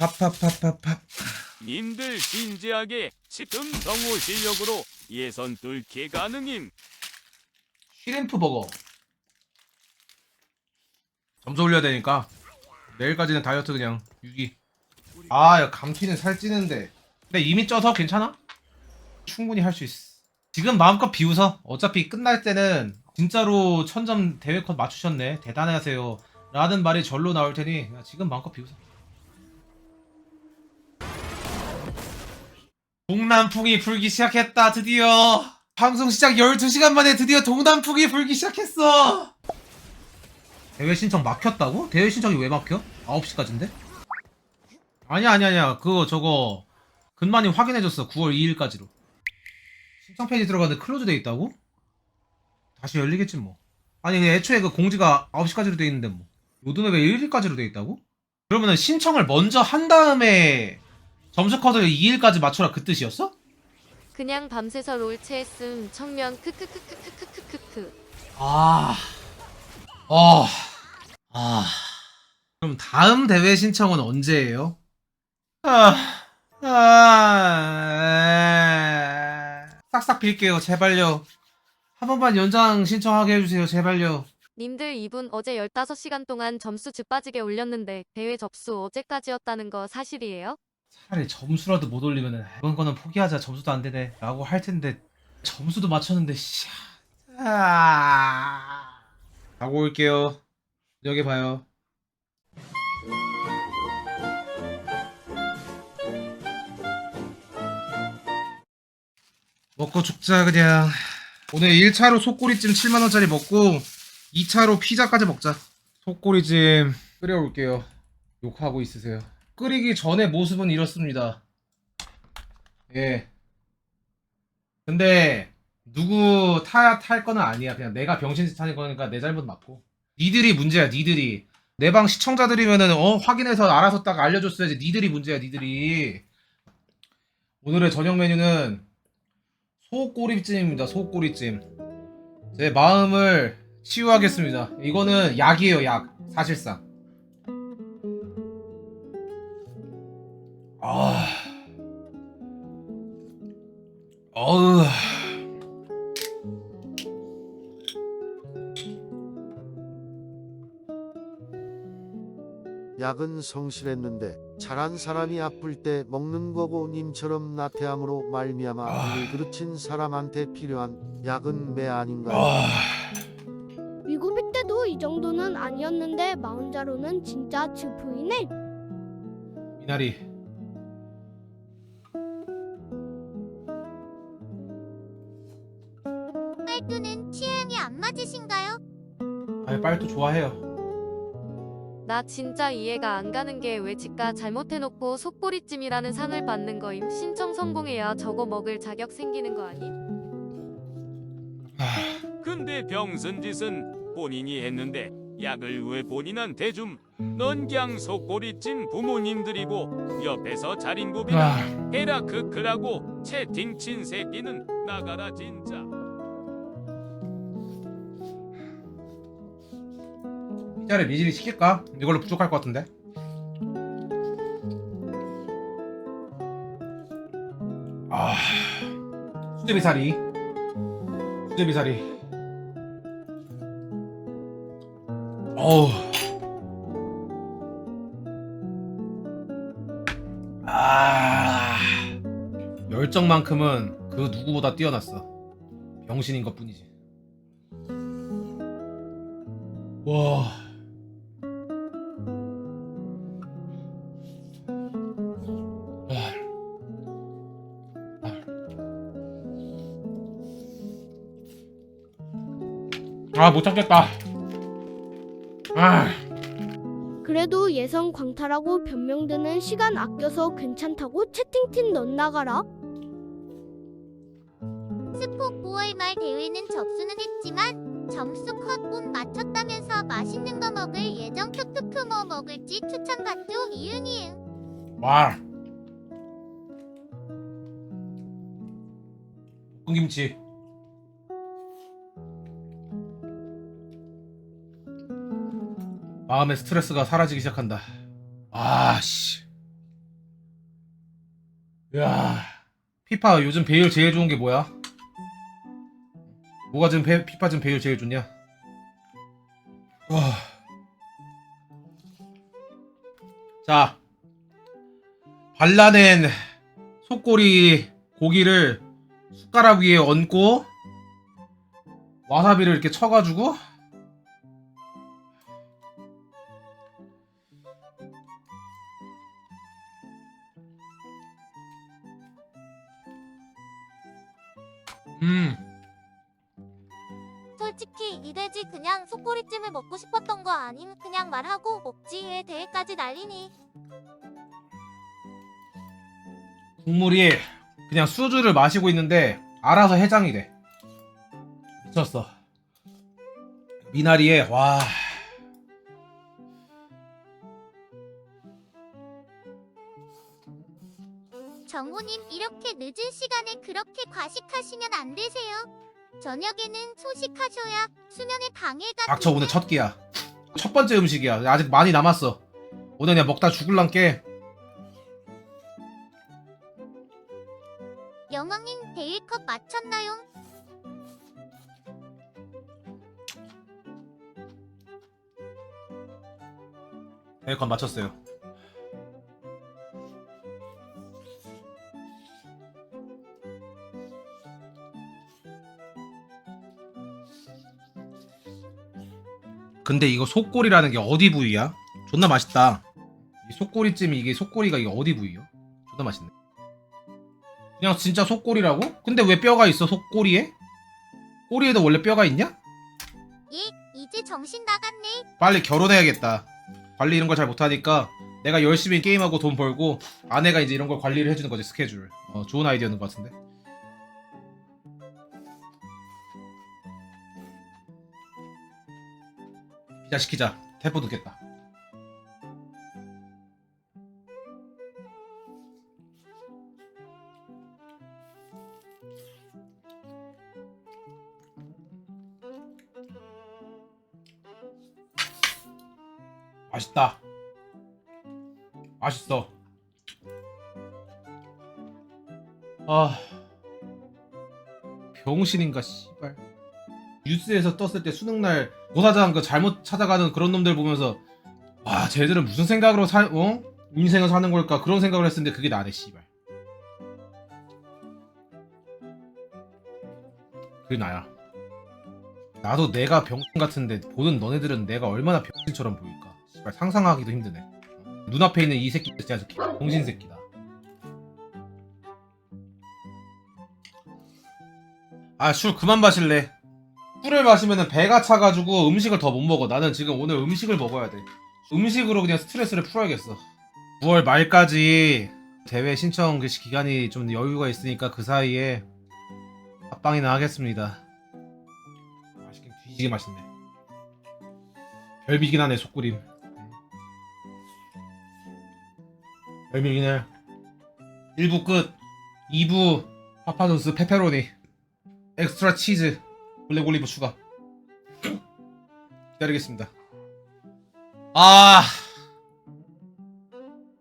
팝팝팝팝팝. 님들 진지하게 지금 정오 실력으로 예선 뚫기 가능임. 쉬림프 버거. 점수 올려야 되니까 내일까지는 다이어트 그냥 유기. 아, 야, 감튀는 살찌는데. 근데 이미 쪄서 괜찮아? 충분히 할 수 있어. 지금 마음껏 비웃어. 어차피 끝날 때는 진짜로 천점 대회 컷 맞추셨네. 대단하세요. 라는 말이 절로 나올 테니 야, 지금 마음껏 비웃어. 동남풍이 불기 시작했다 드디어 방송 시작 12시간 만에 드디어 동남풍이 불기 시작했어 대회 신청 막혔다고? 대회 신청이 왜 막혀? 9시까지인데? 아니야 아니야 아니야 그거 저거 근만이 확인해줬어 9월 2일까지로 신청 페이지 들어가는데 클로즈 돼 있다고? 다시 열리겠지 뭐 아니 애초에 그 공지가 9시까지로 돼 있는데 뭐 요즘에 왜 1일까지로 돼 있다고? 그러면은 신청을 먼저 한 다음에 점수 컷을 2일까지 맞춰라 그 뜻이었어? 그냥 밤새서 롤체했음 청년 크크크크크크크크크 아, 어, 아. 그럼 다음 대회 신청은 언제예요? 아, 아, 싹싹 빌게요, 제발요. 한 번만 연장 신청하게 해주세요, 제발요. 님들 이분 어제 15시간 동안 점수 즈빠지게 올렸는데 대회 접수 어제까지였다는 거 사실이에요? 차라리 점수라도 못 올리면은 이번 거는 포기하자, 점수도 안 되네. 라고 할 텐데, 점수도 맞췄는데, 씨. 아. 가고 올게요. 여기 봐요. 먹고 죽자 그냥 오늘 1차로 속꼬리찜 7만원짜리 먹고 2차로 피자까지 먹자 속꼬리찜 끓여올게요 욕하고 있으세요 끓이기 전의 모습은 이렇습니다 예 근데 누구 타, 탈 거는 아니야 그냥 내가 병신짓 하는 거니까 내 잘못 맞고 니들이 문제야 니들이 내 방 시청자들이면은 어 확인해서 알아서 딱 알려줬어야지 니들이 문제야 니들이 오늘의 저녁 메뉴는 소꼬리찜입니다. 소꼬리찜. 제 마음을 치유하겠습니다. 이거는 약이에요, 약. 사실상. 어우. 약은 성실했는데 잘한 사람이 아플 때 먹는 거고 님처럼 나태함으로 말미암아 아. 을 그르친 사람한테 필요한 약은 매 아닌가요? 아. 위고비 때도 이 정도는 아니었는데 마흔자로는 진짜 즈프이네. 미나리. 빨두는 취향이 안 맞으신가요? 아니, 빨도 좋아해요. 나 진짜 이해가 안 가는 게왜 지가 잘못해놓고 속꼬리찜이라는 상을 받는 거임 신청 성공해야 저거 먹을 자격 생기는 거 아니? 아. 근데 병선 짓은 본인이 했는데 약을 왜 본인한테 줌? 넌 그냥 속꼬리찜 부모님들이고 옆에서 자린 고비나 아. 해라 크크라고 채팅 친 새끼는 나가라 진짜. 피자를 미지리 시킬까? 이걸로 부족할 것 같은데. 아, 수제비사리, 수제비사리. 어우. 아, 열정만큼은 그 누구보다 뛰어났어. 병신인 것 뿐이지. 와. 아, 못 참겠다. 아, 그래도 예성 광탈하고 변명 드는 시간 아껴서 괜찮다고 채팅팀 넌 나가라. 스포 9월 말 대회는 접수는 했지만 점수 컷못 맞췄다면서 맛있는 거 먹을 예정 크크크 뭐 먹을지 추천 받죠 이응이응 와. 볶음김치. 마음의 스트레스가 사라지기 시작한다. 아, 씨. 야 피파 요즘 배율 제일 좋은 게 뭐야? 뭐가 지금 배- 피파 지금 배율 제일 좋냐? 와. 자 발라낸 속꼬리 고기를 숟가락 위에 얹고 와사비를 이렇게 쳐가지고 이 돼지 그냥 속꼬리찜을 먹고 싶었던 거 아님? 그냥 말하고 먹지 왜 대회까지 난리니. 국물이 그냥 수주를 마시고 있는데 알아서 해장이 돼. 미쳤어. 미나리에 와. 정우님 이렇게 늦은 시간에 그렇게 과식하시면 안 되세요 저녁에는 소식하셔야 수면에 방해가 닥쳐 오늘 첫 끼야. 첫 번째 음식이야. 아직 많이 남았어. 오늘 그냥 먹다 죽을란게 영왕님 데일컵 맞췄나요? 에어컨 맞췄어요 근데 이거 속꼬리라는 게 어디 부위야? 존나 맛있다 이 속꼬리찜이 이게 속꼬리가 이게 어디 부위요? 존나 맛있네 그냥 진짜 속꼬리라고? 근데 왜 뼈가 있어 속꼬리에? 꼬리에도 원래 뼈가 있냐? 예 이제 정신 나갔네 빨리 결혼해야겠다. 관리 이런 걸 잘 못하니까 내가 열심히 게임하고 돈 벌고 아내가 이제 이런 걸 관리를 해주는 거지 스케줄. 어, 좋은 아이디어인 것 같은데. 피자 시키자. 태포 듣겠다. 맛있다. 맛있어. 아. 병신인가 씨발. 뉴스에서 떴을 때 수능 날 고사장 그 잘못 찾아가는 그런 놈들 보면서 와 쟤들은 무슨 생각으로 사 어? 인생을 사는 걸까 그런 생각을 했었는데 그게 나네 씨발. 그게 나야. 나도 내가 병신 같은데 보는 너네들은 내가 얼마나 병신처럼 보일까? 씨발 상상하기도 힘드네. 눈앞에 있는 이 새끼 진짜 병신 새끼다. 아 술 그만 마실래? 술을 마시면 배가 차가지고 음식을 더 못 먹어. 나는 지금 오늘 음식을 먹어야 돼. 음식으로 그냥 스트레스를 풀어야겠어. 9월 말까지 대회 신청 그 기간이 좀 여유가 있으니까 그 사이에 합방이나 하겠습니다. 맛있긴 뒤지게 맛있네. 별미긴 하네 속구림. 별미긴 해. 1부 끝. 2부 파파소스 페페로니. 엑스트라 치즈. 블랙 올리브 추가. 기다리겠습니다. 아.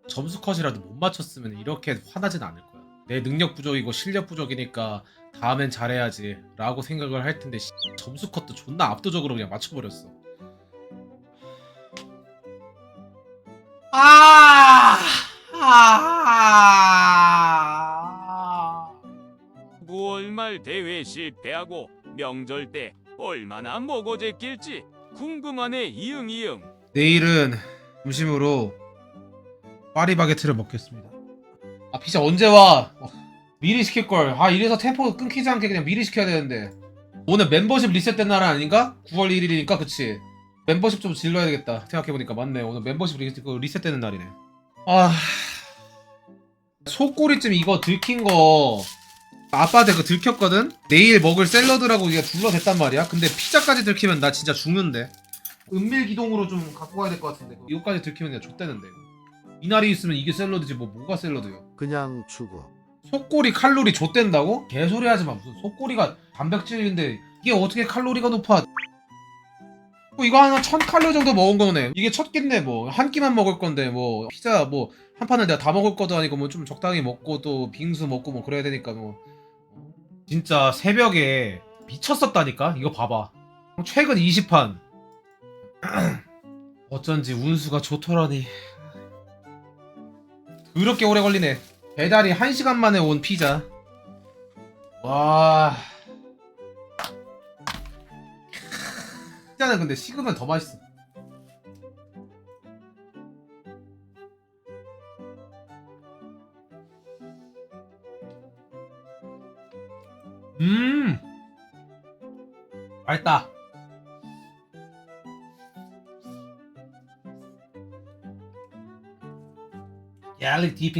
점수 컷이라도 못 맞췄으면 이렇게 화나진 않을 거야. 내 능력 부족이고 실력 부족이니까 다음엔 잘해야지 라고 생각을 할 텐데 씨, 점수 컷도 존나 압도적으로 그냥 맞춰버렸어. 아! 아! 9월 말 대회 실패하고 명절 때 얼마나 먹어 제 낄지 궁금하네 이응 이응. 내일은 점심으로 파리바게트를 먹겠습니다. 아 피자 언제 와? 어, 미리 시킬 걸. 아 이래서 템포 끊기지 않게 그냥 미리 시켜야 되는데. 오늘 멤버십 리셋된 날 아닌가? 9월 1일이니까 그치? 멤버십 좀 질러야 되겠다. 생각해보니까 맞네. 오늘 멤버십 리셋, 그거 리셋되는 날이네. 아 소꼬리찜 이거 들킨 거 아빠한테 그 들켰거든? 내일 먹을 샐러드라고 이게 둘러댔단 말이야. 근데 피자까지 들키면 나 진짜 죽는데. 은밀 기동으로 좀 갖고 가야 될 것 같은데. 이거까지 들키면 그냥 좆되는데. 이날이 있으면 이게 샐러드지 뭐 뭐가 샐러드요. 그냥 죽어. 속꼬리 칼로리 좆된다고? 개소리 하지 마. 무슨 속꼬리가 단백질인데 이게 어떻게 칼로리가 높아? 뭐 이거 하나 1000칼로리 정도 먹은 거네 이게 첫 끼인데 뭐 한 끼만 먹을 건데 뭐 피자 뭐 한 판을 내가 다 먹을 것도 아니고 뭐 좀 적당히 먹고 또 빙수 먹고 뭐 그래야 되니까 뭐 진짜 새벽에 미쳤었다니까? 이거 봐봐. 최근 20판 어쩐지 운수가 좋더라니. 그렇게 오래 걸리네. 배달이 1시간 만에 온 피자. 와. 피자는 근데 식으면 더 맛있어 음. 맛있다. Garlic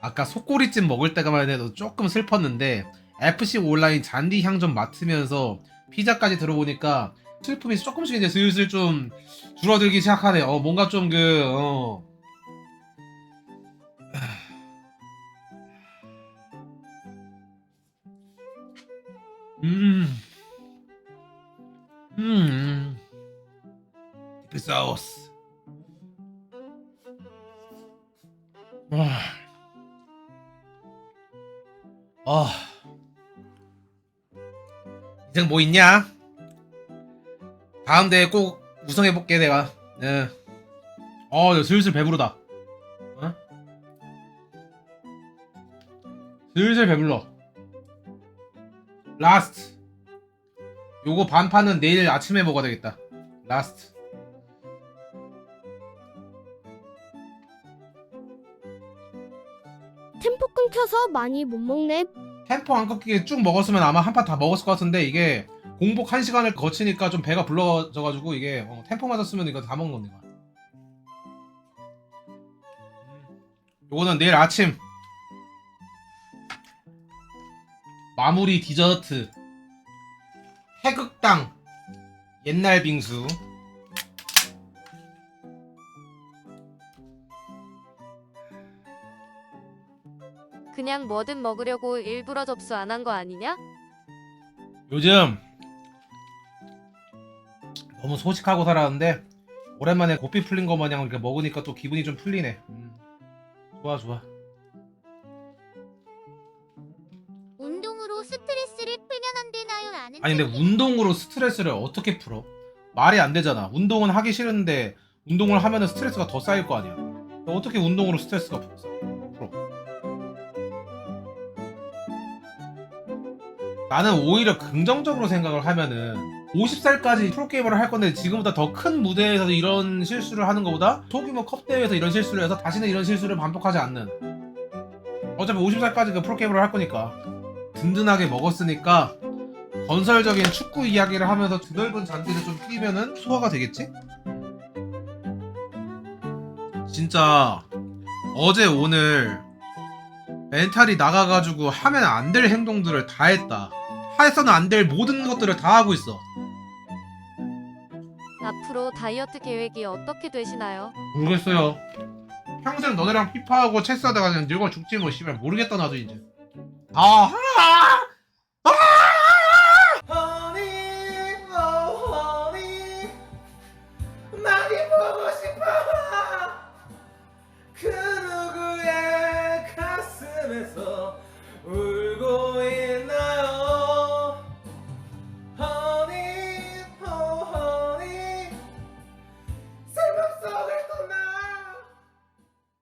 아까 속꼬리찜 먹을 때가 만 해도 조금 슬펐는데 FC 온라인 잔디 향좀 맡으면서 피자까지 들어보니까 슬픔이 조금씩 이제 슬슬 좀 줄어들기 시작하네. 어 뭔가 좀 그 어. 음. 음. 디프 사우스. 와. 아. 인생 뭐 있냐? 다음 대회 꼭 우승해볼게 내가. 예. 어, 나 슬슬 배부르다. 어? 슬슬 배불러. 라스트. 요거 반판은 내일 아침에 먹어야 되겠다. 라스트. 템포 끊겨서 많이 못 먹네. 템포 안 꺾이게 쭉 먹었으면 아마 한 판 다 먹었을 것 같은데 이게 공복 한 시간을 거치니까 좀 배가 불러져가지고 이게 어, 템포 맞았으면 이거 다 먹는 건데. 요거는 내일 아침. 마무리 디저트. 태극당. 옛날 빙수 그냥 뭐든 먹으려고 일부러 접수 안 한 거 아니냐? 요즘 너무 소식하고 살았는데 오랜만에 고삐 풀린 거 마냥 이렇게 먹으니까 또 기분이 좀 풀리네. 음. 좋아 좋아. 운동으로 스트레스를 풀면 안 되나요? 라는 아니 근데 운동으로 스트레스를 어떻게 풀어? 말이 안 되잖아. 운동은 하기 싫은데 운동을 하면은 스트레스가 더 쌓일 거 아니야. 어떻게 운동으로 스트레스가? 풀어? 나는 오히려 긍정적으로 생각을 하면은 50살까지 프로게이머를 할 건데 지금보다 더 큰 무대에서 이런 실수를 하는 것보다 소규모 컵 대회에서 이런 실수를 해서 다시는 이런 실수를 반복하지 않는 어차피 50살까지 그 프로게이머를 할 거니까 든든하게 먹었으니까 건설적인 축구 이야기를 하면서 드넓은 잔디를 좀 끼면은 소화가 되겠지? 진짜 어제 오늘 멘탈이 나가가지고 하면 안 될 행동들을 다 했다. 해서는 안 될 모든 것들을 다 하고 있어. 앞으로 다이어트 계획이 어떻게 되시나요? 모르겠어요. 평생 너네랑 피파하고 체스하다가 그냥 늙어 죽지 뭐 씨발 모르겠다 나도 이제. 아, 아,